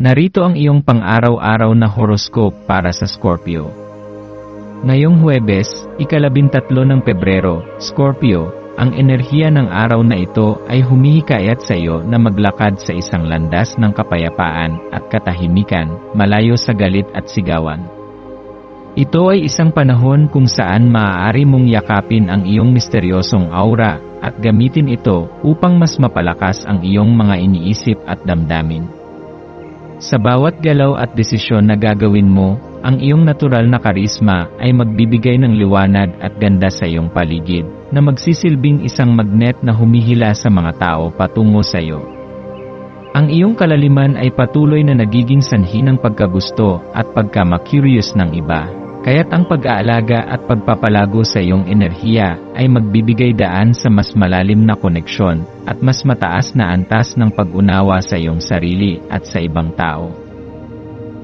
Narito ang iyong pang-araw-araw na horoscope para sa Scorpio. Ngayong Huwebes, ikalabintatlo ng Pebrero, Scorpio, ang enerhiya ng araw na ito ay humihikayat sa iyo na maglakad sa isang landas ng kapayapaan at katahimikan, malayo sa galit at sigawan. Ito ay isang panahon kung saan maaari mong yakapin ang iyong misteryosong aura at gamitin ito upang mas mapalakas ang iyong mga iniisip at damdamin. Sa bawat galaw at desisyon na gagawin mo, ang iyong natural na karisma ay magbibigay ng liwanag at ganda sa iyong paligid, na magsisilbing isang magnet na humihila sa mga tao patungo sa iyo. Ang iyong kalaliman ay patuloy na nagiging sanhi ng pagkagusto at pagkama-curious ng iba. Kaya't ang pag-aalaga at pagpapalago sa iyong enerhiya ay magbibigay daan sa mas malalim na koneksyon at mas mataas na antas ng pag-unawa sa iyong sarili at sa ibang tao.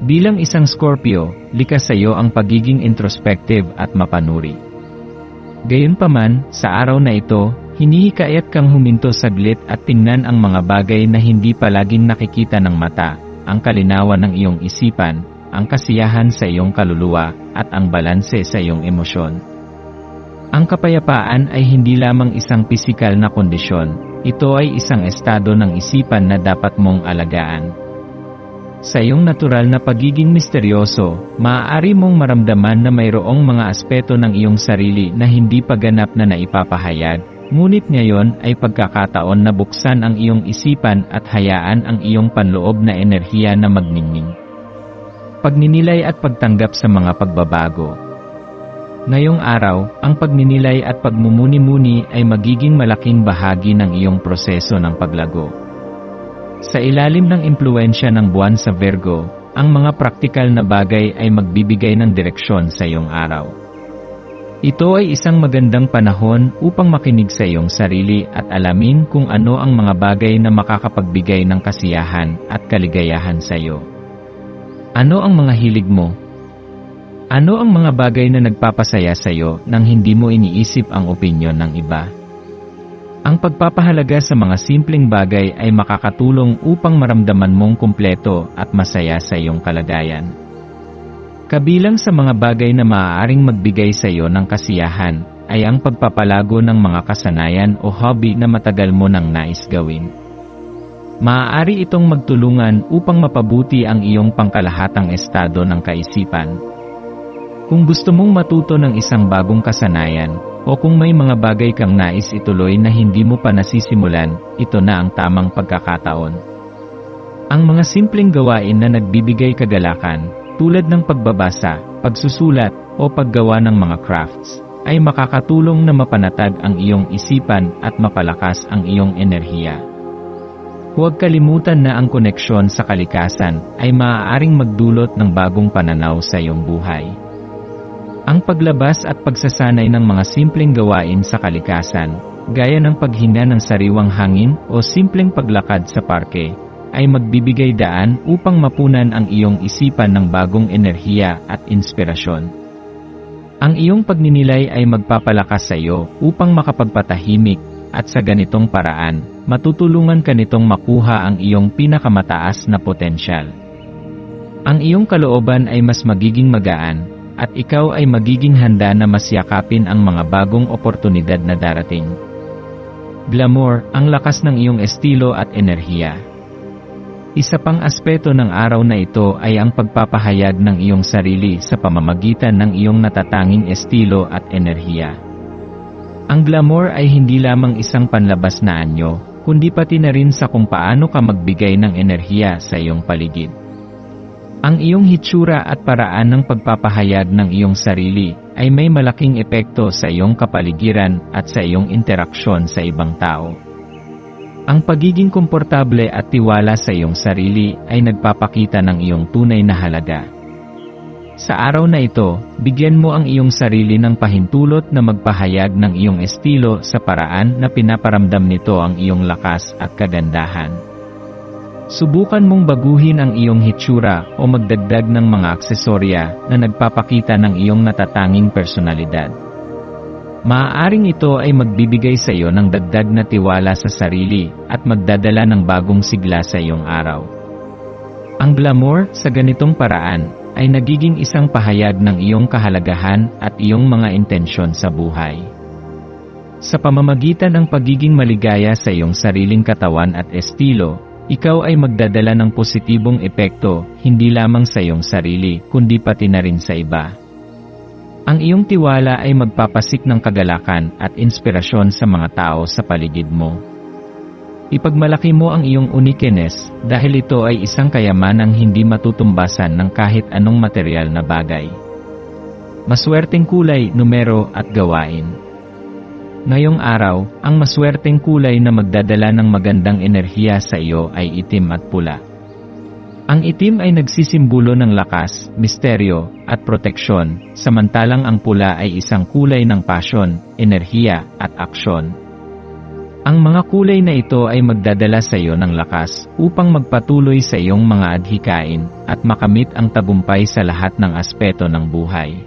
Bilang isang Scorpio, likas sa iyo ang pagiging introspective at mapanuri. Gayunpaman, sa araw na ito, hinihikayat kang huminto saglit at tingnan ang mga bagay na hindi palaging nakikita ng mata, ang kalinawan ng iyong isipan, ang kasiyahan sa iyong kaluluwa, at ang balanse sa iyong emosyon. Ang kapayapaan ay hindi lamang isang pisikal na kondisyon, ito ay isang estado ng isipan na dapat mong alagaan. Sa iyong natural na pagiging misteryoso, maaari mong maramdaman na mayroong mga aspeto ng iyong sarili na hindi pa ganap na naipapahayag, ngunit ngayon ay pagkakataon na buksan ang iyong isipan at hayaan ang iyong panloob na enerhiya na magningning pagninilay at pagtanggap sa mga pagbabago. Ngayong araw, ang pagninilay at pagmumuni-muni ay magiging malaking bahagi ng iyong proseso ng paglago. Sa ilalim ng impluensya ng buwan sa Virgo, ang mga praktikal na bagay ay magbibigay ng direksyon sa iyong araw. Ito ay isang magandang panahon upang makinig sa iyong sarili at alamin kung ano ang mga bagay na makakapagbigay ng kasiyahan at kaligayahan sa iyo. Ano ang mga hilig mo? Ano ang mga bagay na nagpapasaya sa iyo nang hindi mo iniisip ang opinyon ng iba? Ang pagpapahalaga sa mga simpleng bagay ay makakatulong upang maramdaman mong kumpleto at masaya sa iyong kalagayan. Kabilang sa mga bagay na maaaring magbigay sa iyo ng kasiyahan ay ang pagpapalago ng mga kasanayan o hobby na matagal mo nang nais gawin. Maaari itong magtulungan upang mapabuti ang iyong pangkalahatang estado ng kaisipan. Kung gusto mong matuto ng isang bagong kasanayan, o kung may mga bagay kang nais ituloy na hindi mo pa nasisimulan, ito na ang tamang pagkakataon. Ang mga simpleng gawain na nagbibigay kagalakan, tulad ng pagbabasa, pagsusulat, o paggawa ng mga crafts, ay makakatulong na mapanatag ang iyong isipan at mapalakas ang iyong enerhiya. Huwag kalimutan na ang koneksyon sa kalikasan ay maaaring magdulot ng bagong pananaw sa iyong buhay. Ang paglabas at pagsasanay ng mga simpleng gawain sa kalikasan, gaya ng paghinga ng sariwang hangin o simpleng paglakad sa parke, ay magbibigay daan upang mapunan ang iyong isipan ng bagong enerhiya at inspirasyon. Ang iyong pagninilay ay magpapalakas sa iyo upang makapagpatahimik at sa ganitong paraan, matutulungan ka nitong makuha ang iyong pinakamataas na potensyal. Ang iyong kalooban ay mas magiging magaan, at ikaw ay magiging handa na mas yakapin ang mga bagong oportunidad na darating. Glamour, ang lakas ng iyong estilo at enerhiya. Isa pang aspeto ng araw na ito ay ang pagpapahayag ng iyong sarili sa pamamagitan ng iyong natatanging estilo at enerhiya. Ang glamour ay hindi lamang isang panlabas na anyo, kundi pati na rin sa kung paano ka magbigay ng enerhiya sa iyong paligid. Ang iyong hitsura at paraan ng pagpapahayag ng iyong sarili ay may malaking epekto sa iyong kapaligiran at sa iyong interaksyon sa ibang tao. Ang pagiging komportable at tiwala sa iyong sarili ay nagpapakita ng iyong tunay na halaga. Sa araw na ito, bigyan mo ang iyong sarili ng pahintulot na magpahayag ng iyong estilo sa paraan na pinaparamdam nito ang iyong lakas at kagandahan. Subukan mong baguhin ang iyong hitsura o magdagdag ng mga aksesorya na nagpapakita ng iyong natatanging personalidad. Maaaring ito ay magbibigay sa iyo ng dagdag na tiwala sa sarili at magdadala ng bagong sigla sa iyong araw. Ang glamour sa ganitong paraan ay nagiging isang pahayag ng iyong kahalagahan at iyong mga intensyon sa buhay. Sa pamamagitan ng pagiging maligaya sa iyong sariling katawan at estilo, ikaw ay magdadala ng positibong epekto hindi lamang sa iyong sarili kundi pati na rin sa iba. Ang iyong tiwala ay magpapasik ng kagalakan at inspirasyon sa mga tao sa paligid mo. Ipagmalaki mo ang iyong uniqueness dahil ito ay isang kayamanang hindi matutumbasan ng kahit anong material na bagay. Maswerteng kulay, numero at gawain. Ngayong araw, ang maswerteng kulay na magdadala ng magandang enerhiya sa iyo ay itim at pula. Ang itim ay nagsisimbolo ng lakas, misteryo, at proteksyon, samantalang ang pula ay isang kulay ng pasyon, enerhiya, at aksyon. Ang mga kulay na ito ay magdadala sa iyo ng lakas upang magpatuloy sa iyong mga adhikain at makamit ang tagumpay sa lahat ng aspeto ng buhay.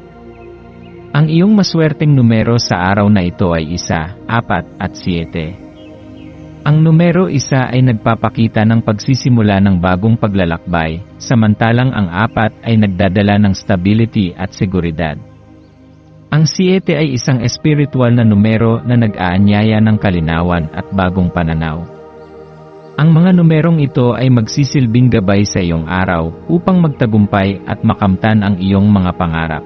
Ang iyong maswerteng numero sa araw na ito ay isa, apat at siyete. Ang numero isa ay nagpapakita ng pagsisimula ng bagong paglalakbay, samantalang ang apat ay nagdadala ng stability at seguridad. Ang 7 ay isang espiritual na numero na nag-aanyaya ng kalinawan at bagong pananaw. Ang mga numerong ito ay magsisilbing gabay sa iyong araw upang magtagumpay at makamtan ang iyong mga pangarap.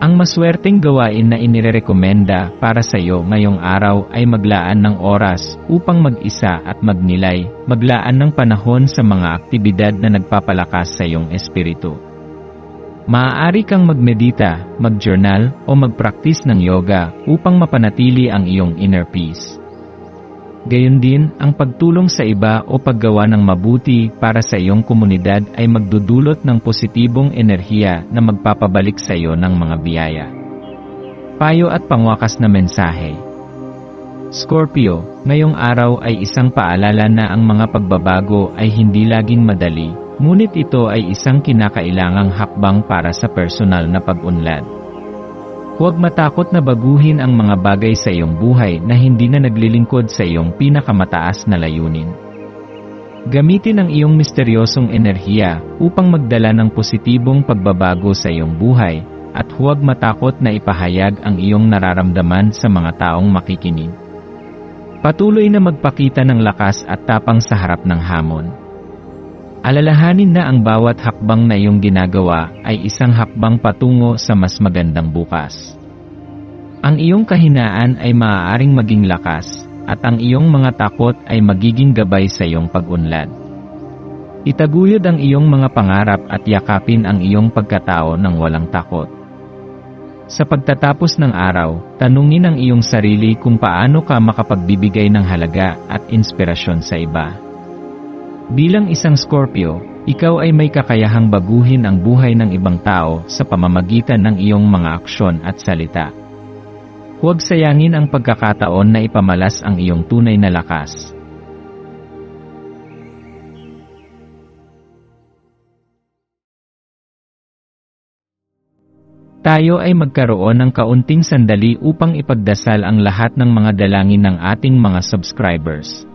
Ang maswerteng gawain na inirekomenda para sa iyo ngayong araw ay maglaan ng oras upang mag-isa at magnilay, maglaan ng panahon sa mga aktibidad na nagpapalakas sa iyong espiritu. Maaari kang magmedita, mag-journal, o mag-practice ng yoga upang mapanatili ang iyong inner peace. Gayon din, ang pagtulong sa iba o paggawa ng mabuti para sa iyong komunidad ay magdudulot ng positibong enerhiya na magpapabalik sa iyo ng mga biyaya. Payo at pangwakas na mensahe Scorpio, ngayong araw ay isang paalala na ang mga pagbabago ay hindi laging madali, Ngunit ito ay isang kinakailangang hakbang para sa personal na pag-unlad. Huwag matakot na baguhin ang mga bagay sa iyong buhay na hindi na naglilingkod sa iyong pinakamataas na layunin. Gamitin ang iyong misteryosong enerhiya upang magdala ng positibong pagbabago sa iyong buhay at huwag matakot na ipahayag ang iyong nararamdaman sa mga taong makikinig. Patuloy na magpakita ng lakas at tapang sa harap ng hamon. Alalahanin na ang bawat hakbang na iyong ginagawa ay isang hakbang patungo sa mas magandang bukas. Ang iyong kahinaan ay maaaring maging lakas, at ang iyong mga takot ay magiging gabay sa iyong pag-unlad. Itaguyod ang iyong mga pangarap at yakapin ang iyong pagkatao ng walang takot. Sa pagtatapos ng araw, tanungin ang iyong sarili kung paano ka makapagbibigay ng halaga at inspirasyon sa iba. Bilang isang Scorpio, ikaw ay may kakayahang baguhin ang buhay ng ibang tao sa pamamagitan ng iyong mga aksyon at salita. Huwag sayangin ang pagkakataon na ipamalas ang iyong tunay na lakas. Tayo ay magkaroon ng kaunting sandali upang ipagdasal ang lahat ng mga dalangin ng ating mga subscribers